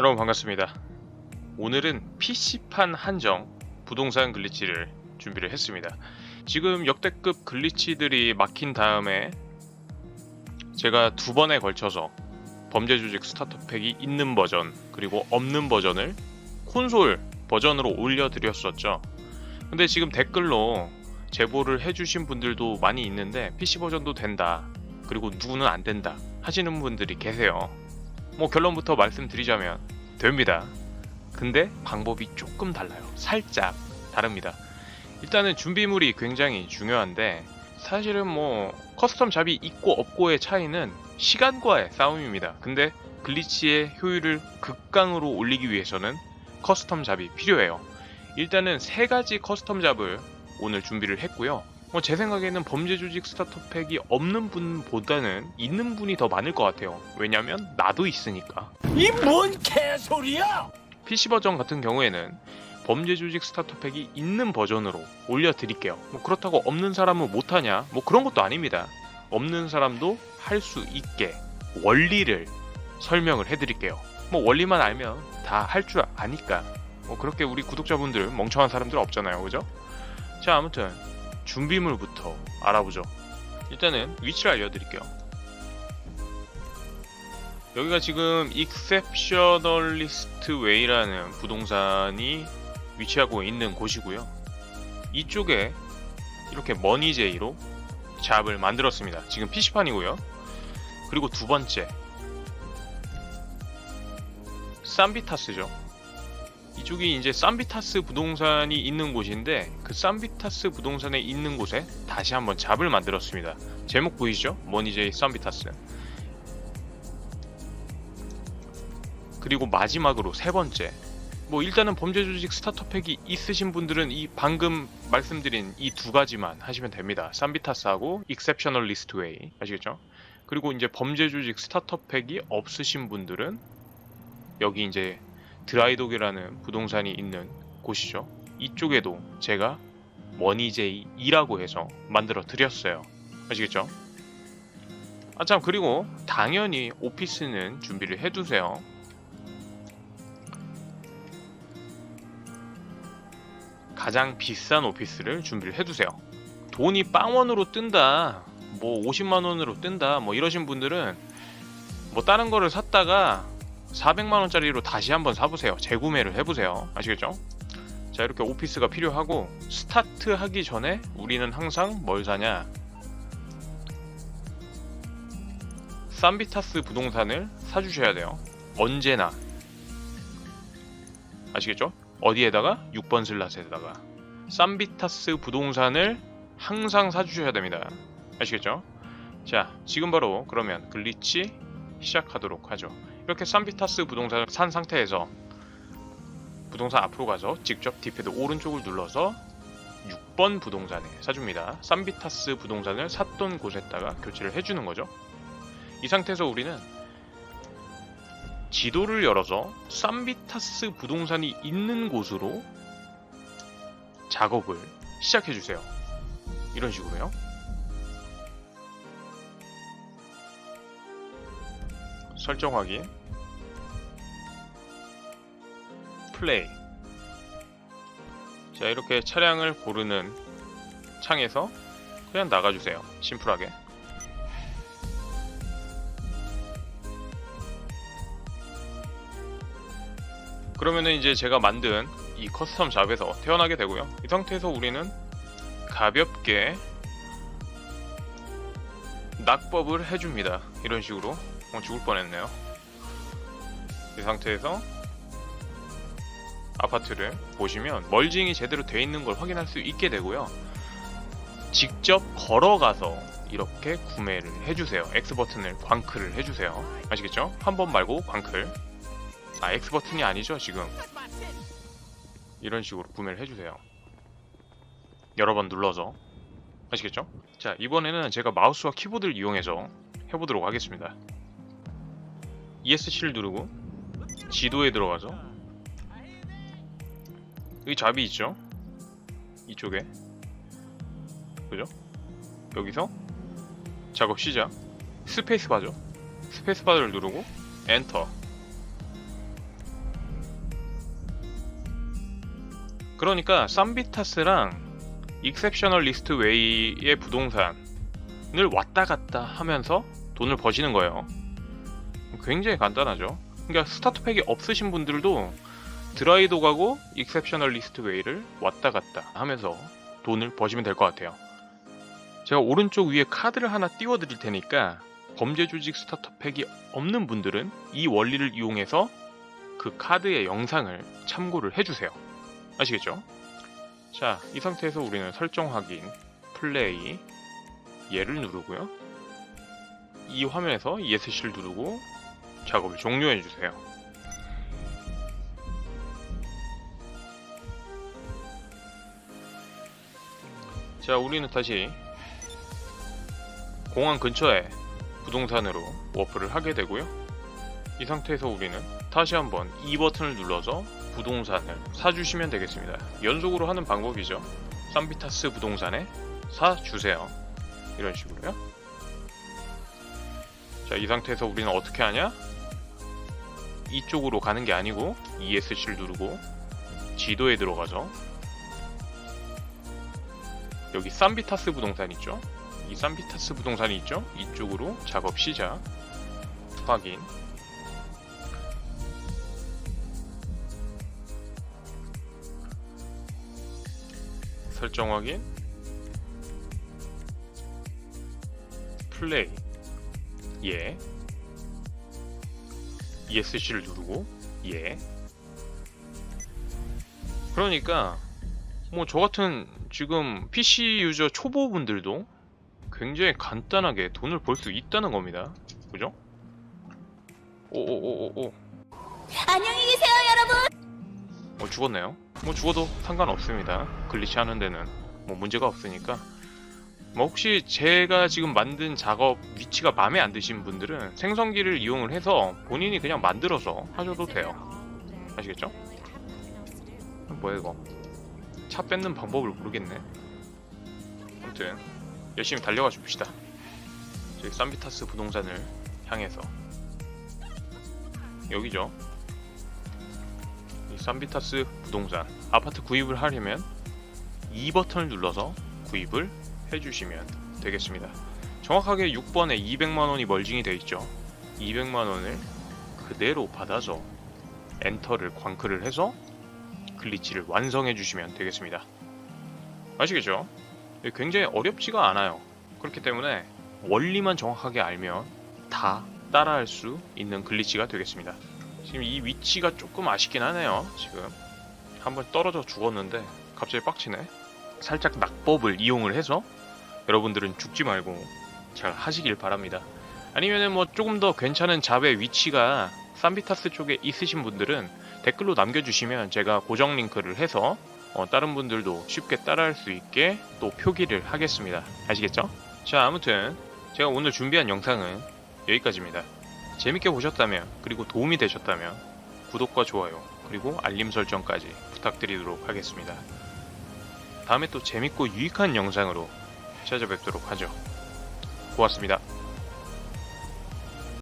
여러분 반갑습니다. 오늘은 PC판 한정 부동산 글리치를 준비를 했습니다. 지금 역대급 글리치들이 막힌 다음에 제가 두 번에 걸쳐서 범죄 조직 스타터 팩이 있는 버전 그리고 없는 버전을 콘솔 버전으로 올려드렸었죠. 근데 지금 댓글로 제보를 해주신 분들도 많이 있는데 PC 버전도 된다. 그리고 누구는 안 된다. 하시는 분들이 계세요. 뭐 결론부터 말씀드리자면 됩니다. 근데 방법이 조금 달라요. 살짝 다릅니다. 일단은 준비물이 굉장히 중요한데 사실은 뭐 커스텀 잡이 있고 없고의 차이는 시간과의 싸움입니다. 근데 글리치의 효율을 극강으로 올리기 위해서는 커스텀 잡이 필요해요. 일단은 세 가지 커스텀 잡을 오늘 준비를 했고요. 뭐 제 생각에는 범죄 조직 스타터 팩이 없는 분보다는 있는 분이 더 많을 것 같아요. 왜냐면 나도 있으니까. 이 뭔 개소리야! PC 버전 같은 경우에는 범죄 조직 스타터 팩이 있는 버전으로 올려드릴게요. 뭐 그렇다고 없는 사람은 못하냐? 뭐 그런 것도 아닙니다. 없는 사람도 할 수 있게 원리를 설명을 해드릴게요. 뭐 원리만 알면 다 할 줄 아니까. 뭐 그렇게 우리 구독자분들 멍청한 사람들 없잖아요, 그죠? 자, 아무튼 준비물부터 알아보죠. 일단은 위치를 알려드릴게요. 여기가 지금 익셉셔널리스트 웨이라는 부동산이 위치하고 있는 곳이고요. 이쪽에 이렇게 머니제이로 잡을 만들었습니다. 지금 PC판이고요. 그리고 두 번째 삼비타스죠. 이쪽이 이제 삼비타스 부동산이 있는 곳인데 그 삼비타스 부동산에 있는 곳에 다시 한번 잡을 만들었습니다. 제목 보이시죠? 머니제이 삼비타스. 그리고 마지막으로 세 번째. 뭐 일단은 범죄 조직 스타터 팩이 있으신 분들은 이 방금 말씀드린 이 두 가지만 하시면 됩니다. 삼비타스하고 익셉셔널 리스트 웨이 아시겠죠? 그리고 이제 범죄 조직 스타터 팩이 없으신 분들은 여기 이제 드라이독이라는 부동산이 있는 곳이죠. 이쪽에도 제가 머니제이 2라고 해서 만들어 드렸어요. 아시겠죠? 아 참 그리고 당연히 오피스는 준비를 해두세요. 가장 비싼 오피스를 준비를 해두세요. 돈이 빵원으로 뜬다, 뭐 50만 원으로 뜬다, 뭐 이러신 분들은 뭐 다른 거를 샀다가 400만 원짜리로 다시 한번 사보세요. 재구매를 해보세요. 아시겠죠? 자 이렇게 오피스가 필요하고 스타트 하기 전에 우리는 항상 뭘 사냐? 삼비타스 부동산을 사주셔야 돼요. 언제나 아시겠죠? 어디에다가 6번 슬롯에다가 삼비타스 부동산을 항상 사주셔야 됩니다. 아시겠죠? 자, 지금 바로 그러면 글리치 시작하도록 하죠. 이렇게 삼비타스 부동산을 산 상태에서 부동산 앞으로 가서 직접 디패드 오른쪽을 눌러서 6번 부동산에 사줍니다. 삼비타스 부동산을 샀던 곳에다가 교체를 해주는 거죠. 이 상태에서 우리는 지도를 열어서 삼비타스 부동산이 있는 곳으로 작업을 시작해 주세요. 이런 식으로요. 설정 확인. 플레이. 자, 이렇게 차량을 고르는 창에서 그냥 나가주세요. 심플하게. 그러면은 이제 제가 만든 이 커스텀 잡에서 태어나게 되고요. 이 상태에서 우리는 가볍게 낙법을 해줍니다. 이런 식으로. 어, 죽을 뻔했네요. 이 상태에서 아파트를 보시면 멀징이 제대로 돼 있는 걸 확인할 수 있게 되고요. 직접 걸어가서 이렇게 구매를 해주세요. X 버튼을 광클을 해주세요. 아시겠죠? 한 번 말고 광클. 아 X 버튼이 아니죠 지금. 이런 식으로 구매를 해주세요. 여러 번 눌러서 아시겠죠? 자 이번에는 제가 마우스와 키보드를 이용해서 해보도록 하겠습니다. ESC를 누르고 지도에 들어가죠. 여기 잡이 있죠? 이쪽에. 그죠? 여기서 작업 시작. 스페이스바죠. 스페이스바를 누르고 엔터. 그러니까 쌈비타스랑 익셉셔널 리스트 웨이의 부동산을 왔다 갔다 하면서 돈을 버시는 거예요. 굉장히 간단하죠. 그러니까 스타트 팩이 없으신 분들도 드라이도 가고 익셉셔널 리스트 웨이를 왔다 갔다 하면서 돈을 버시면 될 것 같아요. 제가 오른쪽 위에 카드를 하나 띄워 드릴 테니까 범죄 조직 스타터팩이 없는 분들은 이 원리를 이용해서 그 카드의 영상을 참고를 해주세요. 아시겠죠? 자, 이 상태에서 우리는 설정 확인, 플레이, 얘를 누르고요. 이 화면에서 ESC를 누르고 작업을 종료해 주세요. 자, 우리는 다시 공항 근처에 부동산으로 워프를 하게 되고요. 이 상태에서 우리는 다시 한번 이 버튼을 눌러서 부동산을 사주시면 되겠습니다. 연속으로 하는 방법이죠. 쌈비타스 부동산에 사주세요. 이런 식으로요. 자, 이 상태에서 우리는 어떻게 하냐? 이쪽으로 가는 게 아니고 ESC를 누르고 지도에 들어가죠. 여기 쌈비타스 부동산 있죠? 이 쌈비타스 부동산이 있죠? 이쪽으로 작업 시작 확인 설정 확인 플레이 예 ESC를 누르고 예 그러니까 뭐 저 같은 지금 PC 유저 초보분들도 굉장히 간단하게 돈을 벌 수 있다는 겁니다. 그죠? 오오오오오 안녕히 계세요, 여러분. 어, 죽었네요. 뭐 죽어도 상관없습니다. 글리치 하는 데는 뭐 문제가 없으니까. 뭐 혹시 제가 지금 만든 작업 위치가 마음에 안 드신 분들은 생성기를 이용을 해서 본인이 그냥 만들어서 하셔도 돼요. 아시겠죠? 뭐야 이거? 차 뺏는 방법을 모르겠네. 아무튼 열심히 달려가 줍시다. 저희 쌈비타스 부동산을 향해서 여기죠. 이 쌈비타스 부동산 아파트 구입을 하려면 이 버튼을 눌러서 구입을 해주시면 되겠습니다. 정확하게 6번에 200만 원이 멀징이 되어 있죠. 200만 원을 그대로 받아서 엔터를 광클을 해서 글리치를 완성해 주시면 되겠습니다. 아시겠죠? 이게 굉장히 어렵지가 않아요. 그렇기 때문에 원리만 정확하게 알면 다 따라할 수 있는 글리치가 되겠습니다. 지금 이 위치가 조금 아쉽긴 하네요. 지금 한번 떨어져 죽었는데 갑자기 빡치네. 살짝 낙법을 이용을 해서 여러분들은 죽지 말고 잘 하시길 바랍니다. 아니면은 뭐 조금 더 괜찮은 잡의 위치가 쌈비타스 쪽에 있으신 분들은 댓글로 남겨주시면 제가 고정 링크를 해서 어, 다른 분들도 쉽게 따라할 수 있게 또 표기를 하겠습니다. 아시겠죠? 자, 아무튼 제가 오늘 준비한 영상은 여기까지입니다. 재밌게 보셨다면 그리고 도움이 되셨다면 구독과 좋아요 그리고 알림 설정까지 부탁드리도록 하겠습니다. 다음에 또 재밌고 유익한 영상으로 찾아뵙도록 하죠. 고맙습니다.